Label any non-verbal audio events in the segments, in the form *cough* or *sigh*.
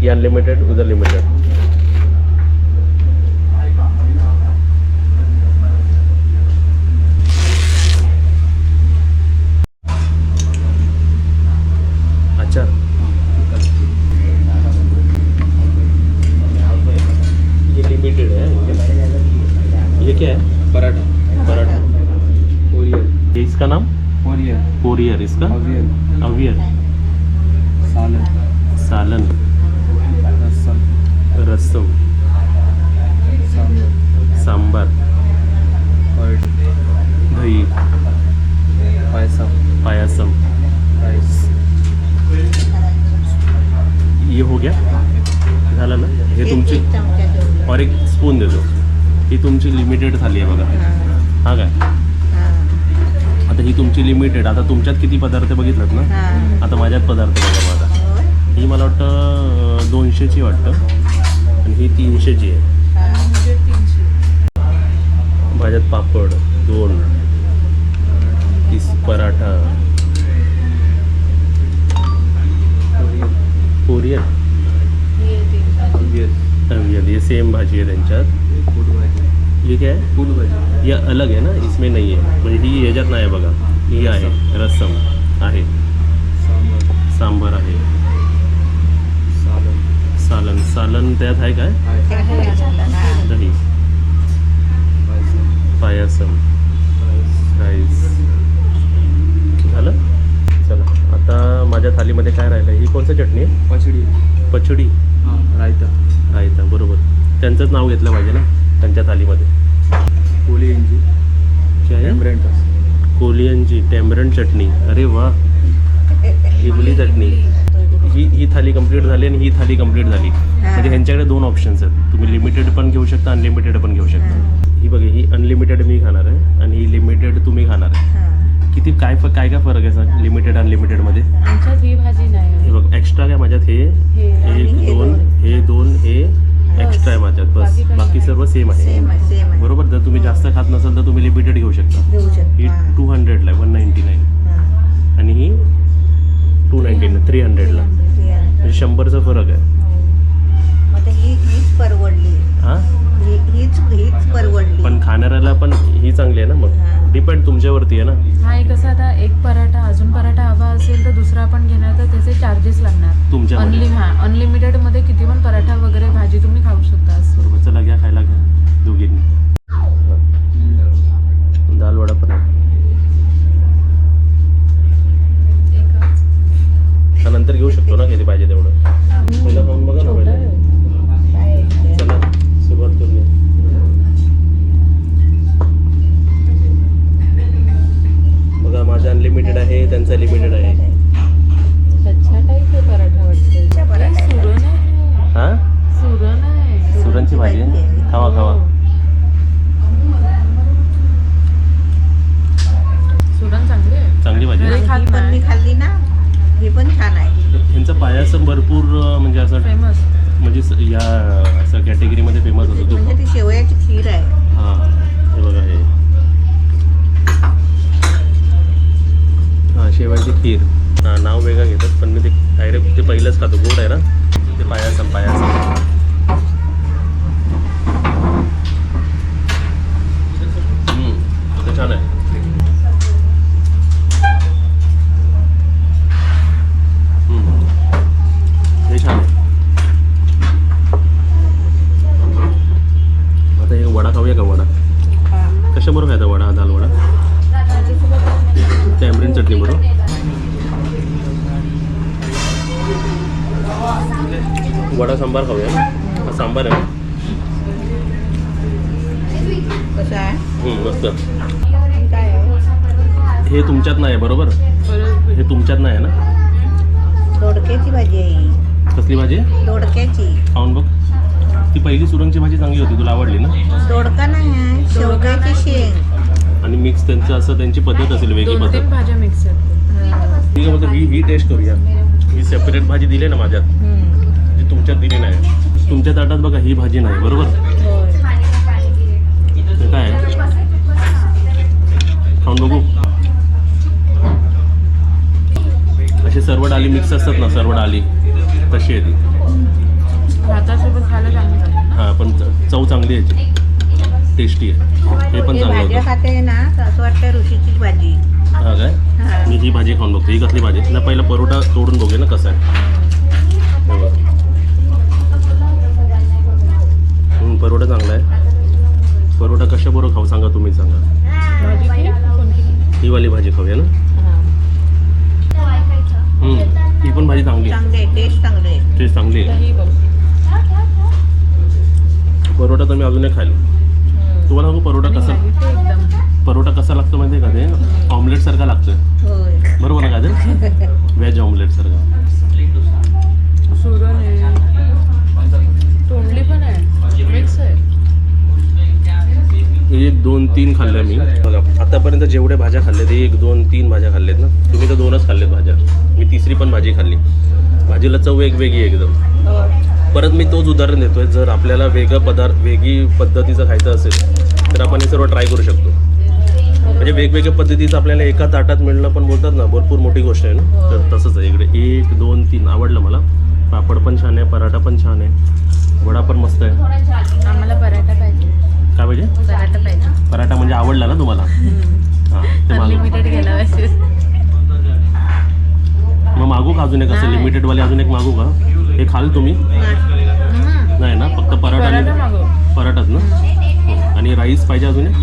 ये अनलिमिटेड उधर लिमिटेड अच्छा। ये लिमिटेड है ये। क्या है? पराठा। पराठा। ओरियल इसका नाम? ओरियल कोरियर इसका? अवियल अवियर तुमच्यात किती पदार्थ बघितलात ना? आता माझ्यात पदार्थ बघा माझा ही मला वाटतं दोनशेची वाटतं. आणि ही तीनशेची आहे. माझ्यात पापड दोन. तीस पराठा. अवियल अवियल ये सेम भाजी आहे त्यांच्यात. ये क्या है फूल भाजी. ये अलग है ना? इसमें नहीं है म्हणजे ही ह्याच्यात नाही आहे बघा. ही आहे रस्सम. आहे. सांबर. सांबर आहे. सालन. सालन. सालन त्यात आहे काय? दही. पायसम. पायासम राईस. झालं? चला. आता माझ्या थालीमध्ये काय राहिलं ही कोणतं चटणी आहे? पचडी. पचडी. हां रायता. रायता बरोबर. त्यांचंच नाव घेतलं पाहिजे ना त्यांच्या थालीमध्ये. कोली आहे? एम्ब्रेंटस कोलियनची टॅमरन चटणी. अरे वा इडली चटणी. ही ही थाली कंप्लीट झाली आणि ही थाली कंप्लीट झाली. म्हणजे ह्यांच्याकडे दोन ऑप्शन्स आहेत. तुम्ही लिमिटेड पण घेऊ शकता अनलिमिटेड पण घेऊ शकता. ही. बघा ही अनलिमिटेड मी खाणार आहे आणि ही लिमिटेड तुम्ही खाणार आहे. किती काय फ- काय काय फरक आहे सांग लिमिटेड अनलिमिटेडमध्ये आमच्यात ही भाजी नाही. हे आहे. बघ एक्स्ट्रा काय माझ्यात हे? हे एक दोन. हे दोन हे एक्स्ट्रा आहे माझ्यात बस. बाकी सर्व सेम आहे. बरोबर जर तुम्ही जास्त खात नसाल तर तुम्ही लिमिटेड घेऊ शकता. ही टू हंड्रेडला आहे वन नाईन्टी नाईन आणि ही टू नाईन्टी नाईन थ्री हंड्रेडला चांगली आहे ना मग? डिपेंड तुमच्यावरती आहे ना? हा एक कसं आता एक पराठा अजून पराठा हवा असेल तर दुसरा आपण घेणार तर त्याचे चार्जेस लागणार. अनलि हा अनलिमिटेडमध्ये किती पण पराठा वगैरे भाजी तुम्ही खाऊ शकता असं. बरोबर चला घ्या खायला घ्या दोघींनी. दाल वडा पण आहे. आहे ह्यांचं पायासं भरपूर म्हणजे असं फेमस म्हणजे या असं कॅटेगरीमध्ये फेमस होतो म्हणजे ती शेवयाची खीर आहे. हां हे बघा हे. हां शेवयाची खीर. हां नाव वेगळं घेतात पण मी ते डायरेक्ट ते पहिलंच खातो. गोड आहे ना? ते पायासम पायासम मस्त. हे काय हे तुमच्यात नाही आहे बरोबर. हे तुमच्यात नाही आहे ना? दोडक्याची भाजी आहे ही. कसली भाजी दोडक्याची. खाऊन बघ. ती पहिली सुरंगची भाजी चांगली होती तुला आवडली ना? दोडका नाही आहे शेवग्याची शेंग. आणि मिक्स त्यांचं असं त्यांची पद्धत असेल वेगळी दोन तीन पद्धत. भाज्या मिक्स आहेत. ठीक आहे बोलतो ही ही टेस्ट करूया. ही सेपरेट भाजी दिली ना माझ्यात? हम्म. जी तुमच्यात दिली नाही. तुमच्या ताटात बघा ही भाजी नाही बरोबर होय. हे काय आहे खाऊन बघू असे सर्व डाली मिक्स असतात ना सर्व डाली तशी आहे ती. भातासोबत खायला चांगली लागते ना? हां पण च- चव चांगली आहे टेस्टी आहे. हे पण चांगलं होतं. खाते ना तर असं वाटतं ऋषीचीच भाजी. हा काय. मी ही भाजी खाऊन बघतो. ही कसली भाजी? ना पहिला परोठा तोडून बघूया ना कसा आहे. हे. परोठा चांगला आहे. परोठा कशाबरोबर खाऊ सांगा तुम्ही सांगा. भाजी ती? कोणती? ही वाली भाजी खाऊया ना. हम्म, ही पण भाजी चांगली टेस्ट चांगले आहे. टेस्ट चांगली आहे. दही बघ परोठा तुम्ही अजून एक खायला. तुम्हाला सांगू परोठा कसा ती परोठा कसा लागतो माहिती आहे का ते? ऑमलेट सारखा लागतोय. होय. बरोबर ना का ते? *laughs* व्हेज ऑमलेट सारखा सुरण आहे तोंडली पण आहे मिक्स आहे एक दोन तीन खाल्ल्या मी. बघा आतापर्यंत जेवढ्या भाज्या खाल्ल्यात एक दोन तीन भाज्या खाल्ल्यात ना. तुम्ही तर दोनच खाल्ल्यात भाज्या. मी तिसरी पण भाजी खाल्ली. भाजीला चव वेगवेगळी आहे एकदम. परत मी तोच उदाहरण देतोय जर आपल्याला वेगळं पदार्थ वेगळी पद्धतीचं खायचं असेल तर आपण हे सर्व ट्राय करू शकतो. म्हणजे वेगवेगळ्या पद्धतीचं आपल्याला एका ताटात मिळणं पण बोलतात ना भरपूर मोठी गोष्ट आहे ना. तर तसंच आहे इकडे. एक दोन तीन. आवडलं मला. पापड पण छान आहे पराठा पण छान आहे. वडा पण मस्त आहे. आम्हाला पराठा काय पाहिजे? पराठा पाहिजे. पराठा म्हणजे आवडला ना तुम्हाला? हां ते मागू अनलिमिटेड गेला पाहिजे. मग मागू का अजून एक असं नाही. लिमिटेडवाले अजून एक मागू का? हे खाल तुम्ही? नाही. ना फक्त पराठा पराठा आणि मागव पराठाच ना? हो. आणि राईस पाहिजे अजून एक?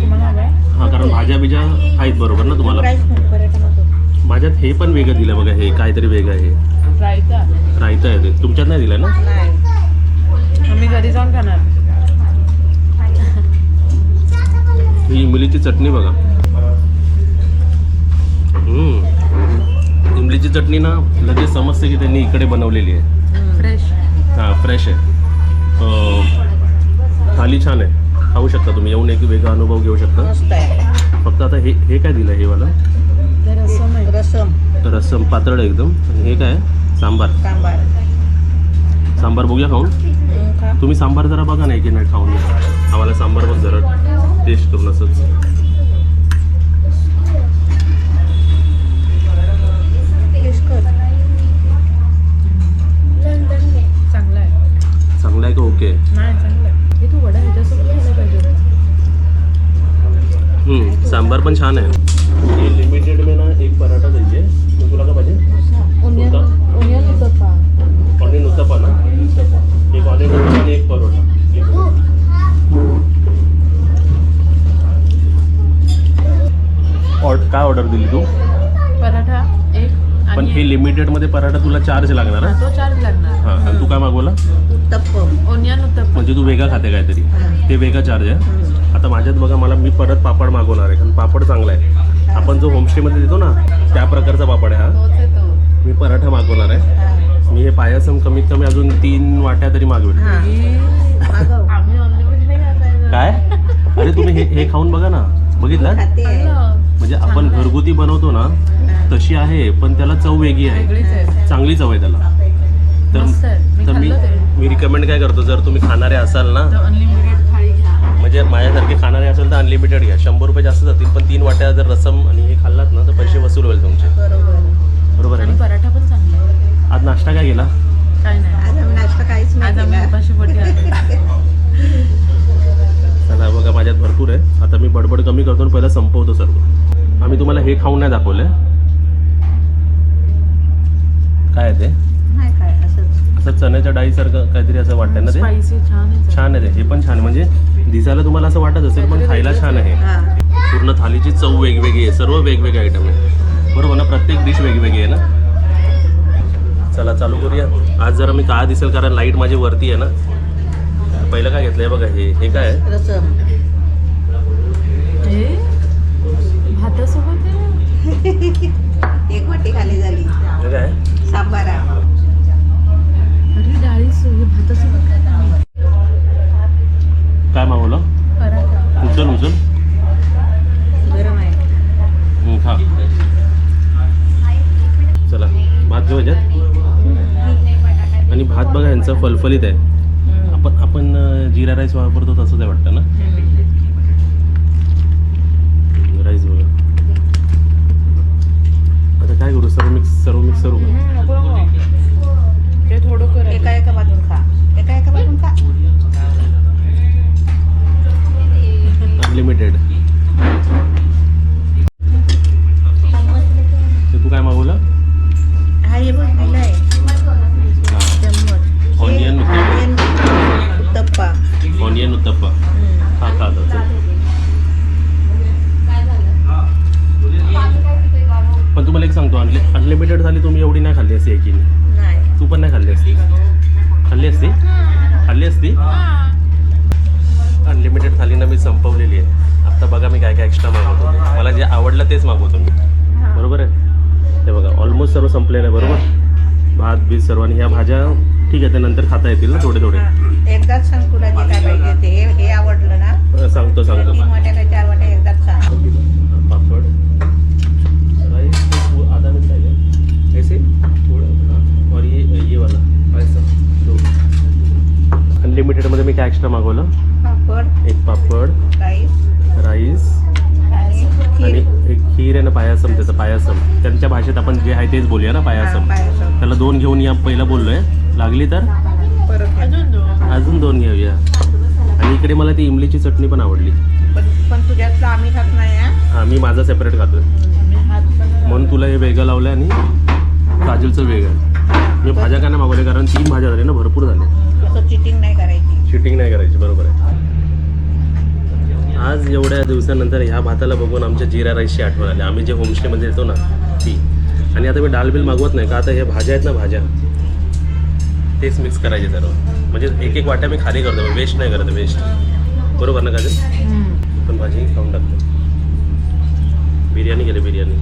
तुम्हाला हवाय हां कारण भाज्या बिज्या आहेत बरोबर ना तुम्हाला? राईस नको पराठा नको. माझ्यात हे पण वेगळं दिलं बघा हे काहीतरी वेगळं आहे. हे रायता. रायता आहे ते. तुमच्यात नाही दिलं ना? नाही आम्ही घरी जाऊन खाणार ही इमलीची चटणी बघा. हम्म. इमलीची चटणी ना लगेच समजते की त्यांनी इकडे बनवलेली आहे. फ्रेश हां फ्रेश आहे. थाली छान आहे. खाऊ शकता तुम्ही. येऊन एक वेगळा अनुभव घेऊ शकता. मस्त आहे. फक्त आता हे हे काय दिलं हे वाला. रसम रस्सम पातळ आहे एकदम. हे काय? सांबार. सांबार. सांबार बघूया खाऊन. खा. तुम्ही सांबार जरा बघा ना एक मिनिट खाऊन. आम्हाला सांबार बघ जरा टेस्ट करून असंच टेस्ट कर चांगलं आहे चांगलं आहे का ओके? नाही चांगलं आहे. तू वडा ह्याच्यासोबत खायला पाहिजे. होता. हम्म, सांबार पण छान आहे. हे लिमिटेड में ना एक पराठा द्यायचे तुला का पाहिजे? ओनियन कोणता? ओनियन उत्तप्पा ऑनियन उत्तपा ना एक ऑनियन उत्तपा आणि एक परोठा. काय ऑर्डर दिली तू? आणि लिमिटेडमध्ये पराठा तुला चार्ज लागणार हा, हा तो चार्ज लागणार. हां आणि तू काय मागवला? उत्तप्पम ओनियन उत्तप्पा म्हणजे तू वेगळा खाते काहीतरी. ते वेगळा चार्ज आहे. आता माझ्यात बघा मला मी परत पापड मागवणार आहे कारण पापड चांगला आहे. आपण जो होमस्टेमध्ये देतो ना त्या प्रकारचा पापड आहे हा. तोच आहे तो. मी पराठा मागवणार आहे. हां. मी हे पायासम कमीत कमी अजून तीन वाट्या तरी मागवेल हां. मागव. आम्ही अनलिमिटेड नाही खायचं काय? अरे तुम्ही हे हे खाऊन बघा ना. बघितलं? खाते. म्हणजे आपण घरगुती बनवतो ना तशी आहे पण त्याला चव वेगळी आहे. चांगली चव आहे त्याला. तर तर मी. मी रिकमेंड काय करतो जर तुम्ही खाणारे असाल ना तर अनलिमिटेड थाळी घ्या. म्हणजे माझ्यासारखे खाणारे असेल तर अनलिमिटेड घ्या. शंभर रुपये जास्त जातील पण तीन वाट्या जर रसम आणि हे खाल्लात ना तर पैसे वसूल होईल तुमचे. बरोबर. बरोबर आहे आणि ना? पराठा पण चांगला आहे. आज नाश्ता काय केला? काय नाही. नाश्ता काहीच चला बघा माझ्यात भरपूर आहे. आता मी बडबड कमी करतो आणि पहिला संपवतो सर्व. आम्ही तुम्हाला हे खाऊन नाही दाखवलं काय आहे ते? नाही काय असंच. असं चण्याच्या डाळीसारखं काहीतरी असं वाटतं ना ते? स्पायसी छान आहे छान आहे ते. हे पण छान आहे. म्हणजे दिसायला तुम्हाला असं वाटत असेल पण खायला छान आहे. हां. पूर्ण थालीची चव वेगवेगळी आहे. सर्व वेगवेगळे आयटम आहे. बरोबर ना? प्रत्येक डिश वेगवेगळी आहे ना? चला चालू करूया. आज जरा मी काय दिसेल कारण लाइट माझी वरती आहे ना. पहिलं काय घेतलंय बघा हे हे काय आहे? रसम. हे? भातासोबत आहे? *laughs* एक वाटी खाली झाली. हे काय आहे? सांबारा अरे डाळी सो- हे भातासोबत काय मागवलं? पराठा. उचल उचल. गरम आहे. हं, खा. चला भात घेऊ आणि भात बघा यांचा फलफलीत आहे. आपण आपण जिरा राईस वापरतो तसंच आहे वाटतं ना? काय करू? सर्व मिक्स सर्व मिक्स करू ते थोडं एका एका एका एका अनलिमिटेड असती एकीने नाही? तू पण नाही खाल्ली असती? खाल्ली असती? खाल्ली असती? अनलिमिटेड थाली ना मी संपवलेली आहे. आता बघा मी काय काय एक्स्ट्रा मागवतो. मला जे आवडलं तेच मागवतो मी. बरोबर आहे? ते बघा ऑलमोस्ट सर्व संपलेलं आहे बरोबर? भात बीत सर्व आणि ह्या भाज्या ठीक आहे त्या नंतर खाता येतील ना थोडे थोडे एकदाच काय पाहिजे ते हे हे आवडलं ना? सांगतो सांगतो काय चार वाट्या एकदाच सांग पापड राईस तो आधा मिनट है ऐसे थोड़ा हाँ, और ये ये वाला ऐसा दो अनलिमिटेडमध्ये मी काय एक्स्ट्रा मागवलं? पापड. एक पापड. राईस राईस आणि एक खीर आहे ना पायासम त्याचं पायासम. त्यांच्या भाषेत आपण जे आहे तेच बोलूया ना पायासम. त्याला दोन घेऊन या पहिलं बोललोय. लागली तर? परत अजून दोन. घेऊया. आणि इकडे मला ती इमलीची चटणी पण आवडली. पण पण तुझ्यातलं आम्ही खात नाही हा? हा मी माझा सेपरेट खातोय. म्हणून तुला हे वेगळं लावलं आणि काजलचं वेगळं. मी भाज्या का नाही मागवले कारण तीन भाज्या झाल्या ना भरपूर झाल्या. चिटिंग नाही करायची. शूटिंग नाही करायची बरोबर आहे. आज एवढ्या दिवसानंतर ह्या भाताला बघून आमच्या जिरा राईसची आठवण आली. आम्ही जे होमस्टेमध्ये येतो ना ती. आणि आता मी डाल बिल मागवत नाही का आता हे भाज्या आहेत ना भाज्या तेच मिक्स करायचे सर्व. म्हणजे एक एक वाट्या मी खाली करतो वेस्ट नाही करत वेस्ट बरोबर ना काजल? पण भाजी खाऊन टाकतो. बिर्याणी केली बिर्याणी.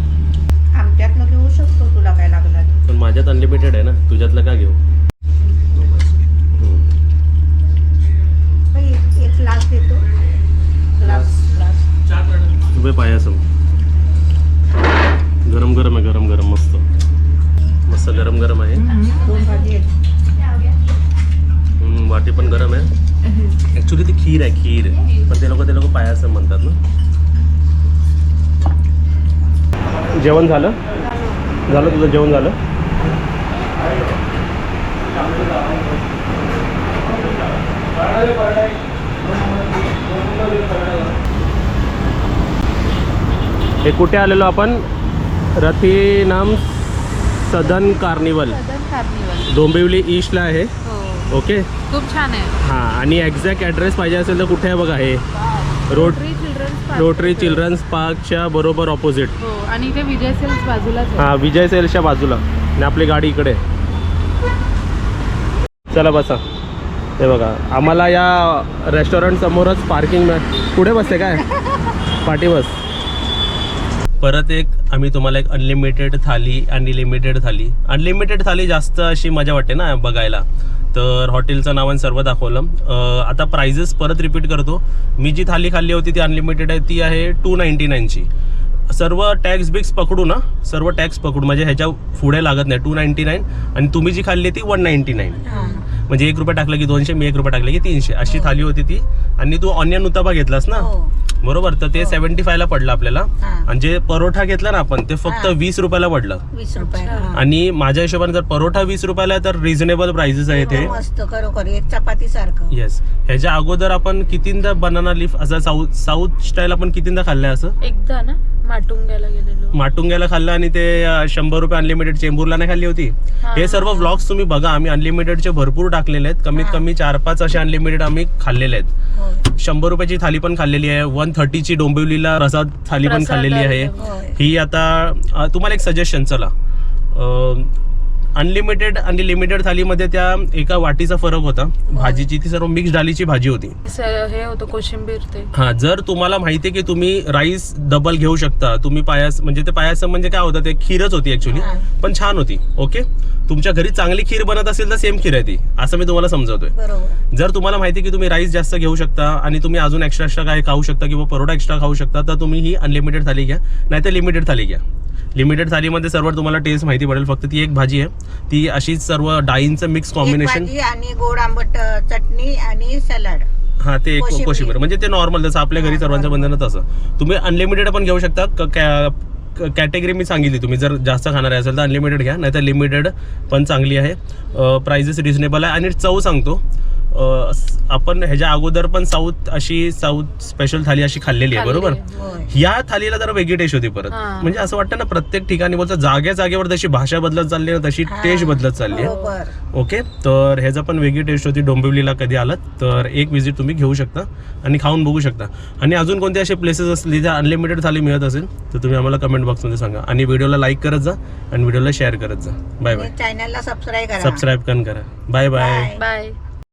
आमच्यातनं घेऊ शकतो तुला काय लागलं. पण माझ्यात अनलिमिटेड आहे ना तुझ्यातलं का घेऊ हम्म. बाई, एक- एक ग्लास देतो. ग्लास ग्लास उभे पायासम गरम गरम आहे गरम गरम मस्त. मस्त गरम गरम आहे. दोन भाजी वाटी पण गरम आहे. ॲक्च्युली ती खीर आहे खीर. पण ते लोक ते लोक पायासम म्हणतात ना. जेवण झालं? झालं तुझं जेवण झालं? हे कुठे आलेलो आपण? रथी नाम सदन कार्निवल. डोंबिवली ईस्टला आहे. हो. ओके? खूप छान आहे. हां आणि एक्झॅक्ट ॲड्रेस पाहिजे असेल तर कुठे आहे बघा हे? रोड रोटरी चिल्ड्रन्स पार्कच्या बरोबर ऑपोजिट हो आणि इथे विजय सेल्स बाजूलाच आहे. हां विजय सेल्सच्या बाजूला. आणि आपली गाडी इकडे. चला बसा. हे बघा आम्हाला या रेस्टॉरंट समोरच पार्किंग पुढे बसते काय? *laughs* पाठी बस. परत एक आम्ही तुम्हाला एक unlimited thali unlimited thali. Unlimited thali जास्त अशी मजा वाटते ना बघायला. तर हॉटेलचं नाव आणि सर्व दाखवलं. आता प्राइजेस परत रिपीट करतो. मी जी थाली खाल्ली होती ती अनलिमिटेड आहे ती आहे टू नाईन्टी नाईनची सर्व टॅक्स बिक्स पकडू ना सर्व टॅक्स पकडू. म्हणजे ह्याच्या पुढे लागत नाही. टू नाईन्टी नाईन आणि तुम्ही जी खाल्ली ती वन नाईन्टी नाईन म्हणजे एक रुपये टाकलं की दोनशे मी एक रुपये टाकलं की तीनशे. अशी थाली होती ती. आणि तू ऑनियन उत्तापा घेतलास ना? हो. बरोबर तर ते सेव्हन्टी फायला पडलं आपल्याला. हा. आणि जे परोठा घेतला ना आपण ते फक्त हा. वीस रुपयाला पडलं. वीस हा. आणि माझ्या हिशोबाने जर परोठा वीस रुपयाला तर रिझनेबल प्राइसेस आहे ते मस्त खरोखर एक चपाती सारखं. येस ह्याच्या अगोदर आपण कितींदा बनाना लीफ असं साऊथ साऊथ स्टाईल आपण कितींदा खाल्लंय असं? एकदा ना? माटुंग्याला गेलेलो. माटुंग्याला खाल्लं आणि ते शंभर रुपये अनलिमिटेड चेंबूरला नाही खाल्ली होती. हा. हे सर्व व्लॉग्स तुम्ही बघा. आम्ही अनलिमिटेडचे भरपूर टाकलेले आहेत. कमीत हा. कमी चार पाच असे अनलिमिटेड आम्ही खाल्लेले आहेत. होय शंभर रुपयाची थाली पण खाल्लेली आहे. वन थर्टीची डोंबिवलीला प्रसाद थाली पण खाल्लेली आहे. ही आता तुम्हाला एक सजेशन चला. अनलिमिटेड आणि लिमिटेड थालीमध्ये त्या एका वाटीचा फरक होता. भाजीची ती सर्व मिक्स डालीची भाजी होती. हे होतं कोशिंबीर ते. हा जर तुम्हाला माहिती आहे की तुम्ही राईस डबल घेऊ शकता तुम्ही पायास म्हणजे ते पायासम म्हणजे काय होतं ते खीरच होती ऍक्च्युली. पण छान होती ओके तुमच्या घरी चांगली खीर बनत असेल तर सेम खीर आहे ती असं मी तुम्हाला समजवतोय. जर तुम्हाला माहिती की तुम्ही राईस जास्त घेऊ शकता आणि तुम्ही अजून एक्स्ट्रा एक्स्ट्रा काय खाऊ शकता किंवा परोठा एक्स्ट्रा खाऊ शकता तर तुम्ही ही अनलिमिटेड थाली घ्या नाही तर लिमिटेड थाली घ्या. लिमिटेड थालीमध्ये सर्व तुम्हाला टेस्ट माहिती पडेल. फक्त ती एक भाजी आहे. ती अशीच सर्व डाळींचं मिक्स एक कॉम्बिनेशन भाजी आणि गोड आंबट चटणी आणि सलाड. हा ते एक कोशिंबीर. म्हणजे ते नॉर्मल जसं आपल्या घरी सर्वांच्या. बंधनात असं तुम्ही अनलिमिटेड पण घेऊ शकता. कॅटेगरी मी सांगितली तुम्ही. जर जास्त खाणार असेल तर अनलिमिटेड घ्या नाहीतर लिमिटेड पण चांगली आहे. प्राइजेस रिझनेबल आहे. आणि चव सांगतो आपण ह्याच्या अगोदर पण साऊथ अशी साऊथ स्पेशल थाली अशी खाल्लेली आहे बरोबर? होय. या थालीला जरा वेगळी टेस्ट होती परत. म्हणजे असं वाटतं ना प्रत्येक ठिकाणी बोलतं जाग्या जागेवर जशी भाषा बदलत चालली आहे तशी टेस्ट बदलत चालली आहे. ओके? तर ह्याचा पण वेगळी टेस्ट होती डोंबिवलीला कधी आलात? तर एक विजिट तुम्ही घेऊ शकता आणि खाऊन बघू शकता. आणि अजून कोणते असे प्लेसेस असले जिथे अनलिमिटेड थाली मिळत असेल तर तुम्ही आम्हाला कमेंट बॉक्समध्ये सांगा. आणि व्हिडिओला लाईक करत जा आणि व्हिडिओला शेअर करत जा. बाय बाय चॅनलला सबस्क्राईब करा. सबस्क्राईब पण करा. Bye bye. बाय